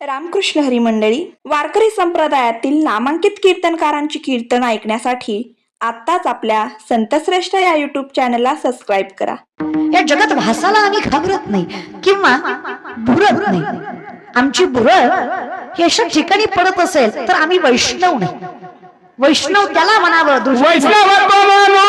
रामकृष्ण हरी मंडळी वारकरी संप्रदायातील नामांकित कीर्तनकारांची कीर्तन ऐकण्यासाठी आत्ताच आपल्या संतश्रेष्ठ या युट्यूब चॅनलला सबस्क्राईब करा. या जगात भासाला आम्ही घाबरत नाही किंवा भुरत नाही. आमची भुरळ ही अशा ठिकाणी पडत असेल तर आम्ही वैष्णव नाही. वैष्णव त्याला म्हणावं दुसरं-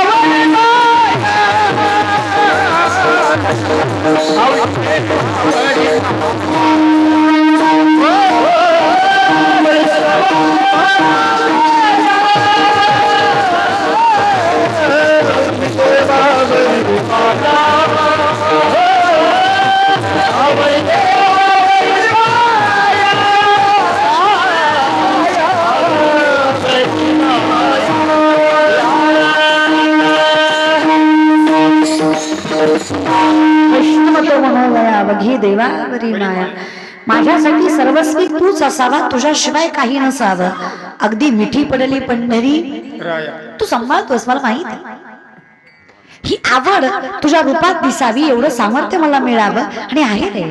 वैष्णवतो मनोदया वघी देवावरी माया. माझ्यासाठी सर्वस्वी तूच असावा तुझ्याशिवाय काही नसावं. अगदी मिठी पडली पंढरी. तू सांभाळतोस मला माहीत आहे. ही आवड तुझ्या रूपात दिसावी एवढं सामर्थ्य मला मिळावं आणि आहे रे.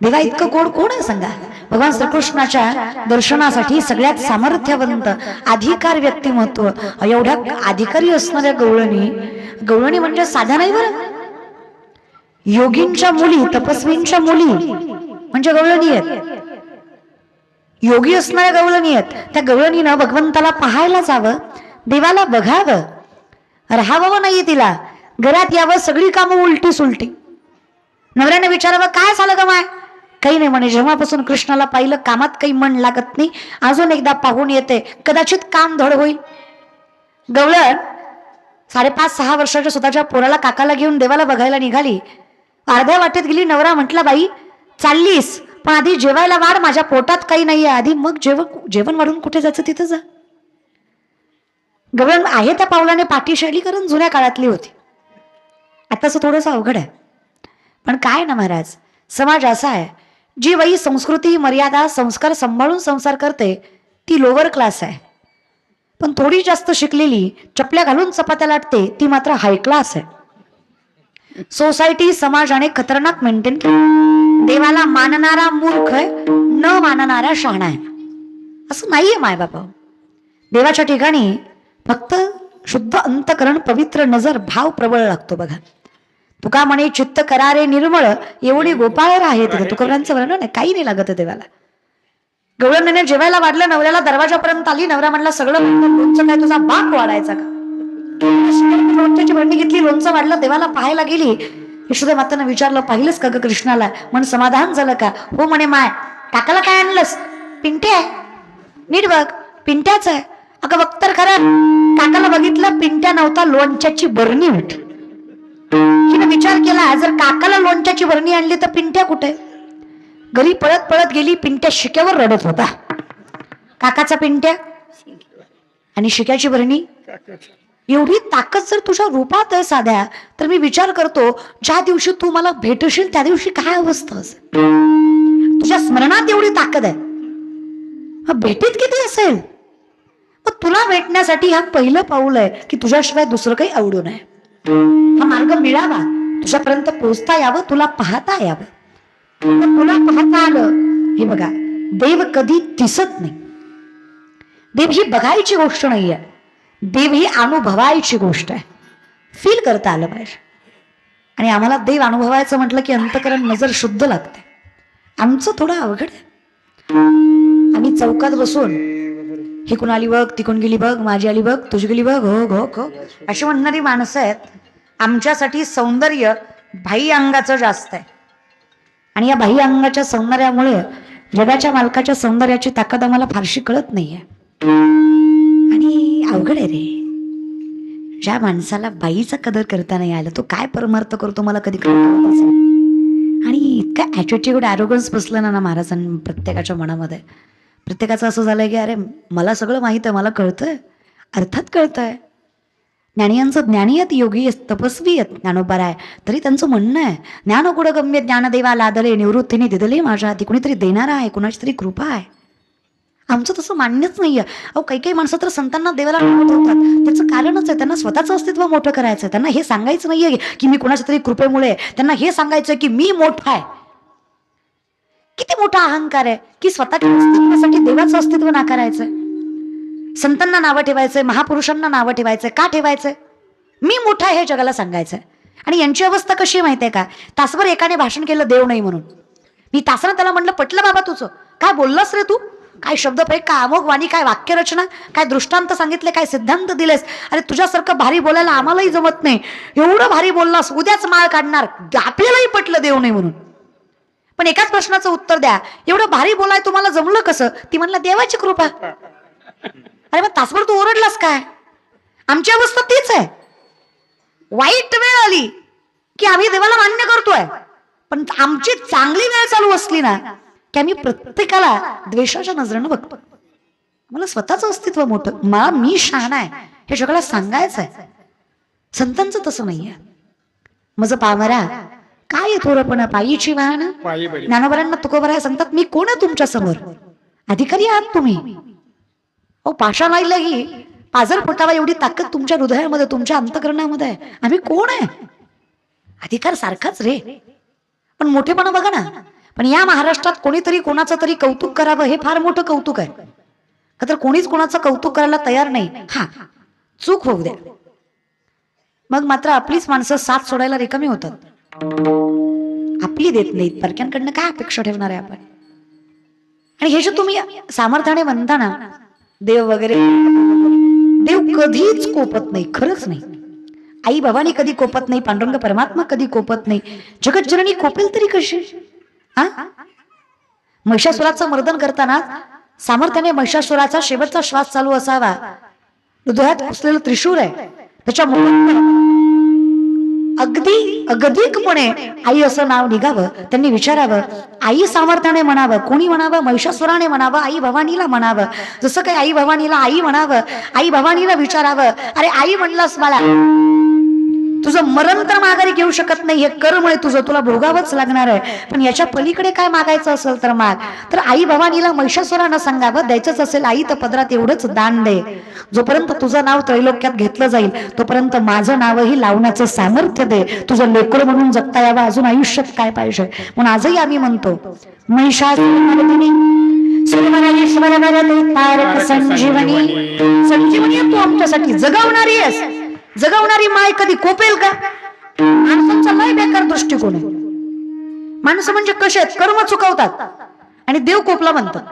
देवा इतकं कोण कोण आहे सांगा? भगवान श्रीकृष्णाच्या दर्शनासाठी सगळ्यात सामर्थ्यवंत अधिकार व्यक्तिमत्व एवढ्या अधिकारी असणाऱ्या गवळणी. गवळणी म्हणजे साध्या नाही बरं. योगींच्या मुली तपस्वींच्या मुली म्हणजे गवळणी आहेत. योगी असणाऱ्या गवळणी आहेत. त्या गवळणीनं भगवंताला पाहायला जावं देवाला बघावं राहावं नाही तिला. घरात यावं सगळी कामं उलटी सुलटी नवऱ्याने विचारावं काय झालं ग माय? काही नाही म्हणे जेव्हापासून कृष्णाला पाहिलं कामात काही मन लागत नाही अजून एकदा पाहून येते. कदाचित काम धड होईल. गवळण साडेपाच सहा वर्षाच्या स्वतःच्या पोराला काकाला घेऊन देवाला बघायला निघाली. अर्ध्या वाटेत गेली नवरा म्हटला बाई चाललीस पण आधी जेवायला वाढ माझ्या पोटात काही नाही आहे आधी मग जेव जेवण वाढून कुठे जायचं तिथं जा. गवळण आहे त्या पावलाने पाठीशैली करून जुन्या काळातली होती. आताच थोडंसं अवघड आहे. पण काय ना महाराज समाज असा आहे. जी बाई संस्कृती मर्यादा संस्कार सांभाळून संसार करते ती लोअर क्लास आहे. पण थोडी जास्त शिकलेली चपल्या घालून चपात्या लाटते ती मात्र हाय क्लास आहे. सोसायटी समाजाने खतरनाक मेंटेन केलं. देवाला मानणारा मूर्ख आहे न मानणारा शहाणा आहे. असं नाहीये माय बाबा देवाच्या ठिकाणी फक्त शुद्ध अंतकरण पवित्र नजर भाव प्रबळ लागतो बघा. तुका म्हणे चित्त करारे निर्मळ एवढी गोपाळ आहेत तुकारांचं वर्णन आहे काही नाही लागत देवाला. गवळण जेवायला वाढलं नवऱ्याला दरवाजापर्यंत आली नवरा म्हणला सगळं काय तुझा बाप वाढायचा का? लोणच्याची भरणी घेतली लोणचं वाढलं देवाला पाहायला गेली. यशोदा मातानं विचारलं पाहिलंच का ग कृष्णाला? म्हण समाधान झालं का? हो म्हणे माय. काकाला काय आणलंस? पिंटे आहे. नीट बघ पिंट्याच आहे. अगं बघ तर खरं काकाला बघितलं पिंट्या नव्हता लोणच्याची बरणी होती. तिने विचार केला जर काकाला लोणच्याची बरणी आणली तर पिंट्या कुठे? घरी पळत पळत गेली पिंट्या शिक्यावर रडत होता. काकाचा पिंट्या? आणि शिक्याची बरणी? एवढी ताकद जर तुझ्या रूपात आहे साध्या तर मी विचार करतो ज्या दिवशी तू मला भेटशील त्या दिवशी काय अवस्था असेल? तुझ्या स्मरणात एवढी ताकद आहे. भेटीत किती असेल? मग तुला भेटण्यासाठी हा पहिलं पाऊल आहे की तुझ्याशिवाय दुसरं काही आवडू नये. हा मार्ग मिळावा. तुझ्यापर्यंत पोहोचता यावं तुला पाहता यावं. तुला पाहता आलं हे बघा देव कधी दिसत नाही. देव ही बघायची गोष्ट नाहीये. देव ही अनुभवायची गोष्ट आहे. फील करता आलं पाहिजे. आणि आम्हाला देव अनुभवायचं म्हटलं की अंतकरण नजर शुद्ध लागते. आमचं थोडं अवघड आहे. आम्ही चौकात बसून ही कुण आली बघ? तिकून गेली बघ? माझी आली बघ? तुझी गेली बघ? हो हो हो. अशी म्हणणारी माणसं आहेत. आमच्यासाठी सौंदर्य बाह्य अंगाचं जास्त आहे. आणि या बाह्य अंगाच्या सौंदर्यामुळे जगाच्या मालकाच्या सौंदर्याची ताकद आम्हाला फारशी कळत नाहीये. आहे अवघड आहे रे. ज्या माणसाला बाईचा कदर करता नाही आलं तो काय परमार्थ करतो मला कधी आणि इतका ॲटिट्यूड ॲरोगन्स बसलं ना ना महाराजां प्रत्येकाच्या मनामध्ये. प्रत्येकाचं असं झालंय की अरे मला सगळं माहीत आहे मला कळतंय. अर्थात कळतंय. ज्ञानियांचं ज्ञानी आहेत योगी आहेत तपस्वी आहेत ज्ञानोबार आहे. तरी त्यांचं म्हणणं आहे ज्ञान कुठं गम्य ज्ञानदेवा लादले निवृत्तीने दिदले माझ्या हाती कुणीतरी देणारा आहे कुणाची तरी कृपा आहे. आमचं तसं मान्यच नाहीये. अहो काही काही माणसं तर संतांना देवाला नावं ठेवतात. त्याचं कारणच आहे त्यांना स्वतःचं अस्तित्व मोठं करायचं आहे त्यांना हे सांगायचं नाहीये की मी कोणाच्या तरी कृपेमुळे त्यांना हे सांगायचं की मी मोठा आहे. किती मोठा अहंकार आहे की स्वतःच्या अस्तित्वासाठी देवाचं अस्तित्व नाकारायचंय? संतांना नावं ठेवायचंय महापुरुषांना नावं ठेवायचंय का ठेवायचंय? मी मोठा हे जगाला सांगायचंय. आणि यांची अवस्था कशी आहे माहितीये का? तासभर एकाने भाषण केलं देव नाही म्हणून. मी तासानं त्याला म्हणलं पटलं बाबा तुझं. काय बोललास रे तू? काय शब्द प्रयोग काय अमोघ वाणी काय वाक्यरचना काय दृष्टांत सांगितले काय सिद्धांत दिलेस. अरे तुझ्यासारखं भारी बोलायला आम्हालाही जमत नाही. एवढं भारी बोललास उद्याच माळ काढणार. आपल्यालाही पटलं देव नाही म्हणून. पण एकाच प्रश्नाचं उत्तर द्या. एवढं भारी बोलाय तुम्हाला जमलं कसं? ती म्हणला देवाची कृपा. अरे मग तासभर तू ओरडलास काय? आमची अवस्था तीच आहे. वाईट वेळ आली की आम्ही देवाला मान्य करतोय. पण आमची चांगली वेळ चालू असली ना की आम्ही प्रत्येकाला द्वेषाच्या नजरेनं बघतो. मला स्वतःच अस्तित्व मोठं. मला मी शहाणा आहे. हे जगाला सांगायचं आहे संतांचं तसं नाहीये. माझं पामरा काय थोडंपणा पायीची वाहन? ज्ञानोबरांना तुकोबराय सांगतात मी कोण आहे तुमच्यासमोर? अधिकारी आहात तुम्ही. अहो पाषाणाईलाही पाजर फुटावा एवढी ताकद तुमच्या हृदयामध्ये तुमच्या अंतकरणामध्ये आहे. आम्ही कोण आहे? अधिकार सारखाच रे. पण मोठेपणा बघा ना. पण या महाराष्ट्रात कोणीतरी कोणाचं तरी कौतुक करावं हे फार मोठं कौतुक आहे. का तर कोणीच कोणाचं कौतुक करायला तयार नाही. हा चूक होऊ द्या. मग मात्र आपलीच माणसं साथ सोडायला रिकामी होतात. आपली देत नाहीत. परक्यांकडनं काय अपेक्षा ठेवणार आहे आपण? आणि हे जे तुम्ही सामर्थ्याने म्हणता ना देव वगैरे देव कधीच कोपत नाही. खरंच नाही. आई बाबांनी कधी कोपत नाही पांडुरंग परमात्मा कधी कोपत नाही. जगत कोपेल तरी कशी? हा? महिषासुराचं मर्दन करताना सामर्थ्याने महिषासुराचा शेवटचा श्वास चालू असावा. हृदयात असलेलं त्रिशूल आहे. त्याच्या अगदी अगदीकपणे आई असं नाव निघावं त्यांनी विचारावं. आई सामर्थ्याने म्हणावं कोणी म्हणावं? महिषासुराने म्हणावं आई भवानीला म्हणावं? जसं काही आई भवानीला आई म्हणावं आई भवानीला विचारावं अरे आई म्हणलास मला. तुझं मरण तर माघारी घेऊ शकत नाही हे कर्म आहे तुझं तुला भोगावंच लागणार आहे. पण याच्या पलीकडे काय मागायचं असेल तर माग. तर आई भवानीला महिषासुरानं सांगावं द्यायचंच असेल आई तर पदरात एवढंच दान दे. जोपर्यंत तुझं नाव त्रैलोक्यात घेतलं जाईल तोपर्यंत माझं नावही लावण्याचं सामर्थ्य दे. तुझं लेकड म्हणून जगता यावं अजून आयुष्यात काय पाहिजे? म्हणून आजही आम्ही म्हणतो महिषासुरमर्दिनी संजीवनी. संजीवनी तू आमच्यासाठी जगवणारी आहेस. जगवणारी माय कधी कोपेल का? माणसांचा लय बेकार दृष्टिकोन आहे. माणसं म्हणजे कसे आहेत? कर्म चुकवतात. आणि देव कोपला म्हणतात.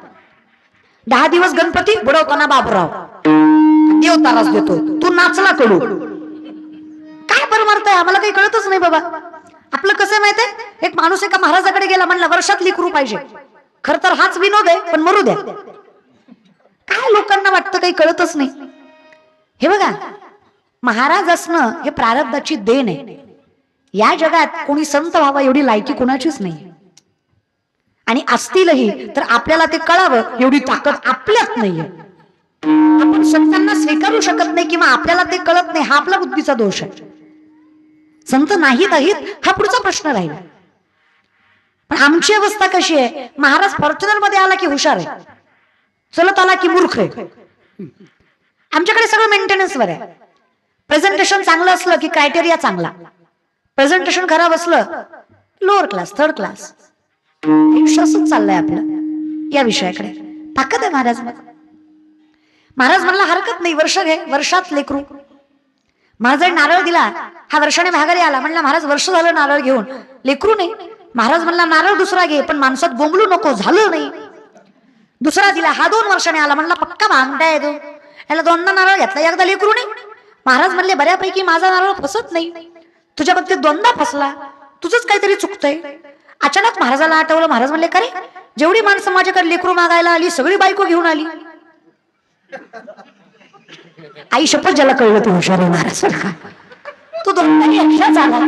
दहा दिवस गणपती बुडवताना बाबराव. देव तारास देतो तू नाचला कडू काय परमार्थ आहे? आम्हाला काही कळतच नाही बाबा. आपलं कसं आहे माहितीये एक माणूस एका महाराजाकडे गेला म्हणला वर्षात लिकरू पाहिजे. खर तर हाच विनोद आहे पण मरू द्या. काय लोकांना वाटतं काही कळतच नाही. हे बघा महाराज असणं हे प्रारब्धाची देण आहे. या जगात कोणी संत व्हावा एवढी लायकी कोणाचीच नाही. आणि असतीलही तर आपल्याला ते कळावं एवढी ताकद आपल्यात नाहीये. आपण संतांना स्वीकारू शकत नाही किंवा आपल्याला ते कळत नाही हा आपला बुद्धीचा दोष आहे. संत नाहीत आहेत हा पुढचा प्रश्न राहील. पण आमची अवस्था कशी आहे? महाराज फॉर्च्युनरमध्ये आला की हुशार आहे. चलत आला की मूर्ख आहे. आमच्याकडे सगळं मेंटेनन्सवर आहे. प्रेझेंटेशन चांगलं असलं की क्रायटेरिया चांगला. प्रेझेंटेशन खराब असलं लोअर क्लास थर्ड क्लास असंच चाललंय आपलं या विषयाकडे. ताकद आहे महाराज महाराज म्हणला हरकत नाही वर्ष घे वर्षात लेकरू. महाराजांनी नारळ दिला हा वर्षाने माघारी आला. म्हणला महाराज वर्ष झालं नारळ घेऊन. लेकरू नाही. महाराज म्हणला नारळ दुसरा घे पण माणसात बोंबलू नको झालं नाही. दुसरा दिला हा दोन वर्षाने आला. म्हणला पक्का भांगता येतो याला दोनदा नारळ घेतला एकदा लेकरू नाही. महाराज म्हणले बऱ्यापैकी माझा नारळ फसत नाही. तुझ्या बाबतीत दोनदा फसला. तुझंच काहीतरी चुकतंय. अचानक महाराजाला आठवलं. महाराज म्हणले का रे? जेवढी माणसं माझ्याकडे लेकरू मागायला आली सगळी बायको घेऊन आली. आई शपथ ज्याला कळलं तू हुशार महाराज सारखा तू दोनदा आला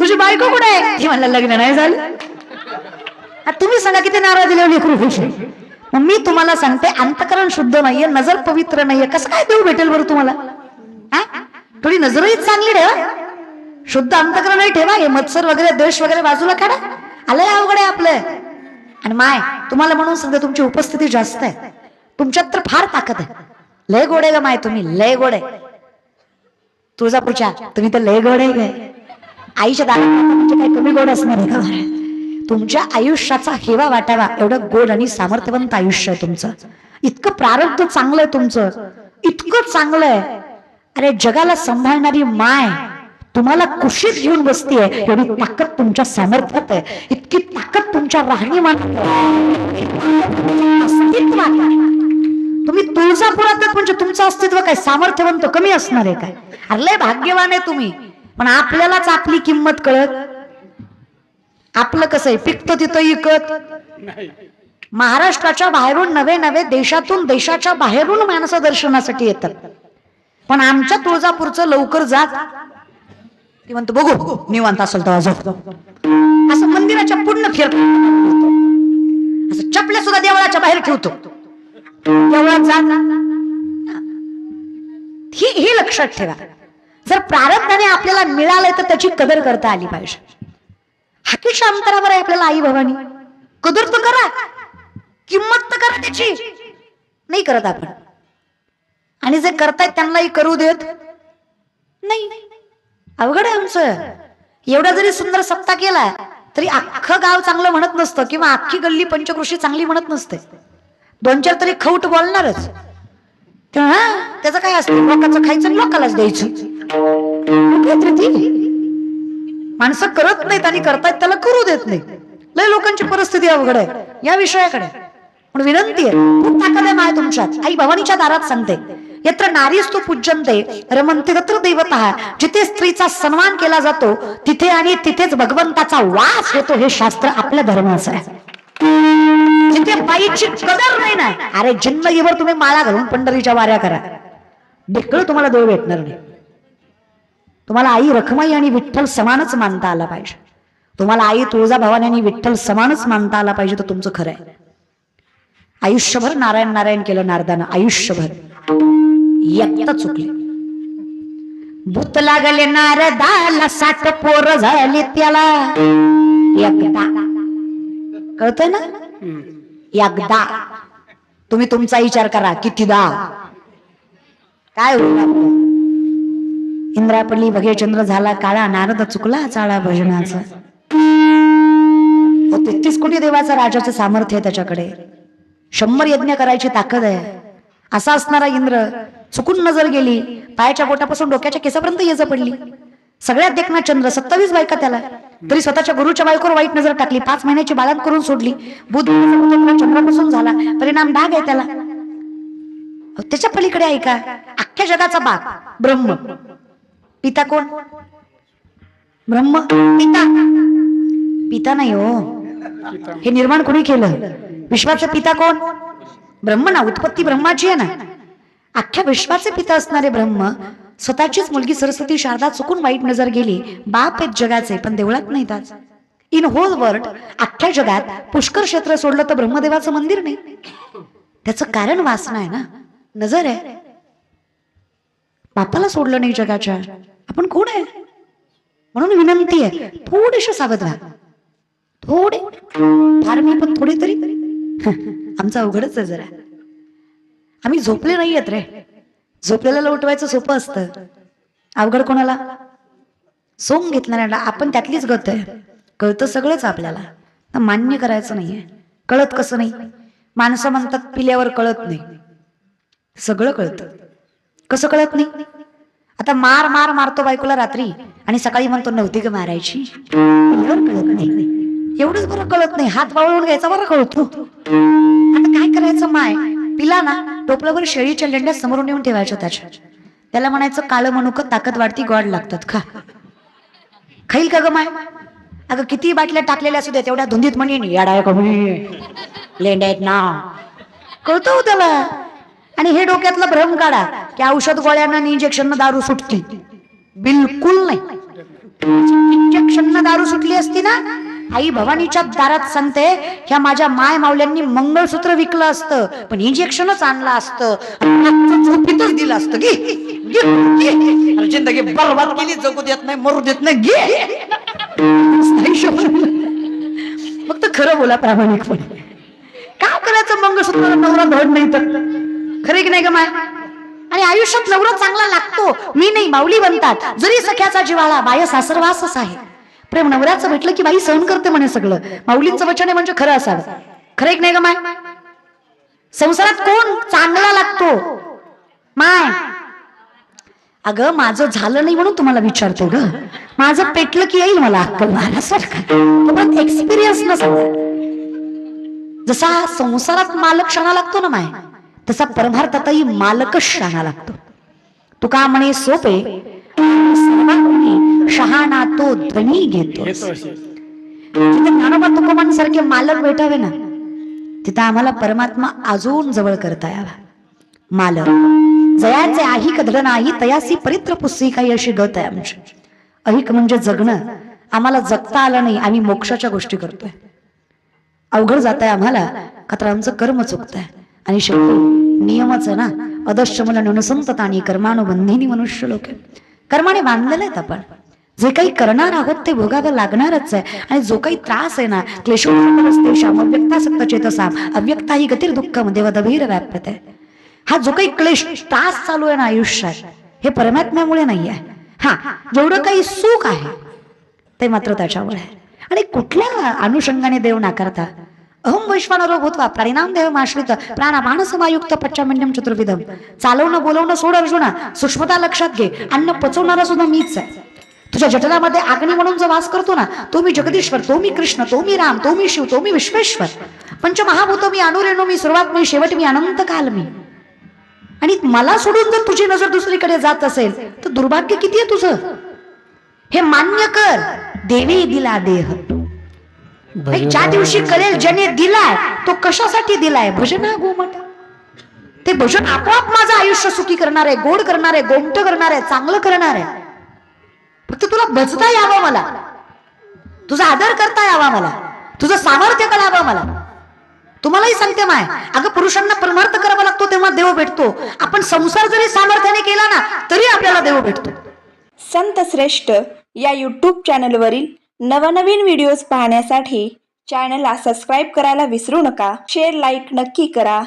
तुझी बायको कुठे आहे? ती म्हणलं लग्न नाही झालं. तुम्ही सांगा किती नारळ दिले लेकरू खुश मग मी तुम्हाला सांगते अंतकरण शुद्ध नाहीये नजर पवित्र नाहीये. कसं काय देऊ भेटेल बरं तुम्हाला? थोडी नजरही चांगली ठेवा. शुद्ध अंतकरणही ठेवा. हे मत्सर वगैरे द्वेष वगैरे बाजूला काढा. आलंय अवघड आहे आपलं. आणि माय तुम्हाला म्हणून सध्या तुमची उपस्थिती जास्त आहे. तुमच्यात तर फार ताकद आहे. लय गोडे ग माय तुम्ही. लय गोडे तुळजापूरच्या तुम्ही तर लय गोड आहे आईच्या दारात म्हणजे काही कमी गोड असणार आहे का तुमच्या आयुष्याचा हेवा वाटावा. एवढं गोड आणि सामर्थ्यवंत आयुष्य आहे तुमचं. इतकं प्रारब्ध चांगलं आहे तुमचं. इतकं चांगलं आहे. अरे जगाला सांभाळणारी माय तुम्हाला कुशीत घेऊन बसतीये एवढी ताकद तुमच्या सामर्थ्यात आहे. इतकी ताकद तुमच्या राहणीमानात तुम्ही तुळजापुरात म्हणजे तुमचं अस्तित्व काय? सामर्थ्यवंत कमी असणार आहे काय? अरे लय भाग्यवान आहे तुम्ही. पण आपल्यालाच आपली किंमत कळत. आपलं कसं आहे? पिकत तिथं इकत. महाराष्ट्राच्या बाहेरून नवे नवे देशातून देशाच्या बाहेरून माणसं दर्शनासाठी येतात. पण आमच्या तुळजापूरचं लवकर जात ती म्हणतो बघू निवांत असेल तर झोप असं मंदिराच्या पूर्ण फिर असं चपल्या सुद्धा देवळाच्या बाहेर ठेवतो. देवळात जा. ही ही लक्षात ठेवा. जर प्रारब्धाने आपल्याला मिळालंय तर त्याची कदर करता आली पाहिजे. हाकीच्या अंतरावर आहे आपल्याला आई भवानी कदर तर करा. किंमत तर करा त्याची. नाही करत आपण. आणि जे करतायत त्यांनाही करू देत? नाही. अवघड आहे आमचं. एवढा जरी सुंदर सप्ताह केला तरी अख्खं गाव चांगलं म्हणत नसतं किंवा अख्खी गल्ली पंचकृषी चांगली म्हणत नसते. दोन चार तरी खौट बोलणारच. तेव्हा हा, त्याचं काय असतं? लोकांचं खायचं लोकालाच लोकांनाच द्यायचं. माणसं करत नाहीत आणि करतायत त्याला करू देत नाही लय लोकांची परिस्थिती अवघड आहे. या विषयाकडे. पण विनंती आहे खूप ताकद आहे माय तुमच्यात. आई भवानीच्या दारात सांगते. यत्र नारीस्तु पूज्यंते रमंते तत्र देवता। जिथे स्त्रीचा सन्मान केला जातो तिथे आणि तिथेच भगवंताचा वास होतो हे शास्त्र आपल्या धर्माचं आहे. जिथे बाईची कदर नाही ना अरे जिंदगीभर तुम्ही माळा घालून पंढरीच्या वाऱ्या करा. ढेकळ तुम्हाला देव भेटणार नाही. तुम्हाला आई रखमाई आणि विठ्ठल समानच मानता आला पाहिजे. तुम्हाला आई तुळजा भवानी आणि विठ्ठल समानच मानता आला पाहिजे तर तुमचं खरं आहे. आयुष्यभर नारायण नारायण केलं नारदानं आयुष्यभर. एकटा चुकले. भूत लागले नारदाला साठ पोर झाली त्याला. एकदा. कळत ना? एकदा. तुम्ही तुमचा विचार करा कितीदा काय होईल आपलं? इंद्रापल्ली भगेचंद्र झाला काळा नारद चुकला चाळा भजनाचा. हो, तेहतीस कोटी देवाचा राजाचं सामर्थ्य आहे त्याच्याकडे. शंभर यज्ञ करायची ताकद आहे. असा असणारा इंद्र चुकून नजर गेली पायाच्या बोटापासून डोक्याच्या केसापर्यंत येज पडली सगळ्यात देखना चंद्र सत्तावीस बायका त्याला. तरी स्वतःच्या गुरुच्या बायकोवर वाईट नजर टाकली पाच महिन्याची बाळात करून सोडली. बुध चंद्रापासून झाला. परिणाम डाग आहे त्याला. त्याच्या पलीकडे ऐका अख्ख्या जगाचा बाप ब्रह्म. पिता कोण? ब्रह्म? पिता. पिता नाही हो. हे निर्माण कोणी केलं? विश्वाचा पिता कोण? ब्रह्म ना उत्पत्ती ब्रह्माची आहे ना. अख्ख्या विश्वाचे पिता असणारे ब्रह्म स्वतःचीच मुलगी सरस्वती शारदा चुकून वाईट नजर गेली बाप आहेत जगाचे पण देवळात नाहीत आज. इन होल वर्ल्ड अख्ख्या जगात पुष्कर क्षेत्र सोडलं तर ब्रह्मदेवाचं मंदिर नाही. त्याचं कारण वासना आहे ना. नजर आहे. बापाला सोडलं नाही जगाच्या. आपण कोण आहे? म्हणून विनंती आहे थोडेसे सावध व्हा. थोडे. फार मी पण थोडे तरी आमचं अवघडच आहे जरा. आम्ही झोपले नाही आहेत रे. झोपलेल्याला उठवायचं सोपं असतं. अवघड कोणाला? सोंग घेतल्याला आपण त्यातलीच गत आहे कळतं सगळंच आपल्याला. मान्य करायचं नाहीये. कळत कसं नाही? माणसं म्हणतात पिल्यावर कळत नाही. सगळं कळतं. कसं कळत नाही? आता मार मार मारतो बायकोला रात्री आणि सकाळी म्हणतो नव्हती ग मारायची. कळत नाही. एवढंच बरं कळत नाही. हात वाळवून घ्यायचा बरं कळतो आता काय करायचं माय? पिला ना टोपल्यावर शेळीच्या लेंड्या समोरून येऊन ठेवायच्या त्याच्या. त्याला म्हणायचं काळं मनुक ताकद वाढती गॉड लागतात. खा. खाईल का ग माय? अगं किती बाटल्या टाकलेल्या असू द्या तेवढ्या धुंदीत म्हणे याडा कमी लेंड्या आहेत ना. कळतो हो त्याला. आणि हे डोक्यातला भ्रम काढा की औषध गोळ्यानं इंजेक्शन दारू सुटली. बिलकुल नाही. इंजेक्शन दारू सुटली असती ना आई भवानीच्या दारात सांगते ह्या माझ्या माय मावल्यांनी मंगळसूत्र विकलं असतं पण इंजेक्शनच आणलं असतं. झोपीतच दिलं असतं. की जिंदगी बरबाद केली जगू देत नाही मरू देत नाही घे. फक्त खरं बोला प्रामाणिकपणे. काय करायचं मंगळसूत्र मंगळसूत्र नवरा धड नाही तर? खरे की नाही का माय? आणि आयुष्यात नवरा चांगला लागतो. मी नाही माऊली बनतात. जरी सख्याचा जिवाळा बाय सासरवासच आहे. प्रेम नवऱ्याचं भेटलं की बाई सहन करते म्हणे सगळं. माऊलींचं वचन आहे म्हणजे खरं असावं. खरं एक नाही ग माय? संसारात कोण चांगला लागतो? माय? अगं माझं झालं नाही म्हणून तुम्हाला विचारते ग. माझं पेटलं की येईल मला अक्कल महाराज एक्सपिरियन्स नसा जसा संसारात मालक शाणा लागतो ना माय तसा परमार्थातही मालकच शाणा लागतो. तुका म्हणे सोपे सर्वांनी शहाणा तो ध्वनी घेतो जिथे ज्ञानोबा तुकोबां सारखे मालक भेटावे ना. तिथं आम्हाला परमात्मा अजून जवळ करता यावा. मालक जयाचे आही कधड नाही तयासी परित्र पुस्सी काही अशी गत आहे आमची. अहिक म्हणजे जगणं. आम्हाला जगता आलं नाही आम्ही मोक्षाच्या गोष्टी करतोय. अवघड जात आहे आम्हाला का तर आमचं कर्म चुकत आहे आणि शेवटी नियमच आहे ना. अदश्य मला नुसंतता आणि कर्मानुबंधिनी मनुष्य लोक कर्माने बांधलेले आहेत आपण. जे काही करणार आहोत ते भोगावं लागणारच आहे. आणि जो काही त्रास आहे ना क्लेशोत्तम अव्यक्ता सत्त चेतसा अव्यक्ता ही गतीर दुःखम देवदभीर व्याप्यते हा जो काही क्लेश त्रास चालू आहे ना आयुष्यात हे परमात्म्यामुळे नाही आहे हा जेवढं काही सुख आहे ते मात्र त्याच्यामुळे आहे. आणि कुठल्या अनुषंगाने देव नाकारता अहम वैश्वानरो भूतवा परिणाम देव आश्रित प्राणापान समायुक्त पच्चामंडम चतुर्विधम चालवणं बोलवणं सोड अर्जुना सूक्ष्मता लक्षात घे अन्न पचवणारा सुद्धा मीच आहे. तुझ्या जटलामध्ये आग्नी म्हणून जो वास करतो ना तो मी जगदीश्वर तो मी कृष्ण तो मी राम तो मी शिव तो मी विश्वेश्वर. पंचमहाभूत मी अनुरेणू मी सुरुवात मी शेवट मी अनंत काल मी. आणि मला सोडून जर तुझी नजर दुसरीकडे जात असेल तर दुर्भाग्य किती आहे तुझं? हे मान्य कर देवे दिला देह. नाही, ज्या दिवशी करेल ज्याने दिलाय तो कशासाठी दिलाय? भजन हा गोमट. ते भजन आपोआप माझं आयुष्य सुखी करणार आहे गोड करणार आहे गोमट करणार आहे चांगलं करणार. आहे फक्त तुला बचता यावं मला. तुझा आदर करता यावा मला. तुझं सामर्थ्य कळावं मला. तुम्हालाही सांगते माय अगं पुरुषांना परमार्थ करावा लागतो तेव्हा देव भेटतो. आपण संसार जरी सामर्थ्याने केला ना तरी आपल्याला देव भेटतो. संत श्रेष्ठ या यूट्यूब चॅनलवरील नवनवीन व्हिडिओज पाहण्यासाठी चॅनलला सबस्क्राईब करायला विसरू नका. शेअर लाईक नक्की करा.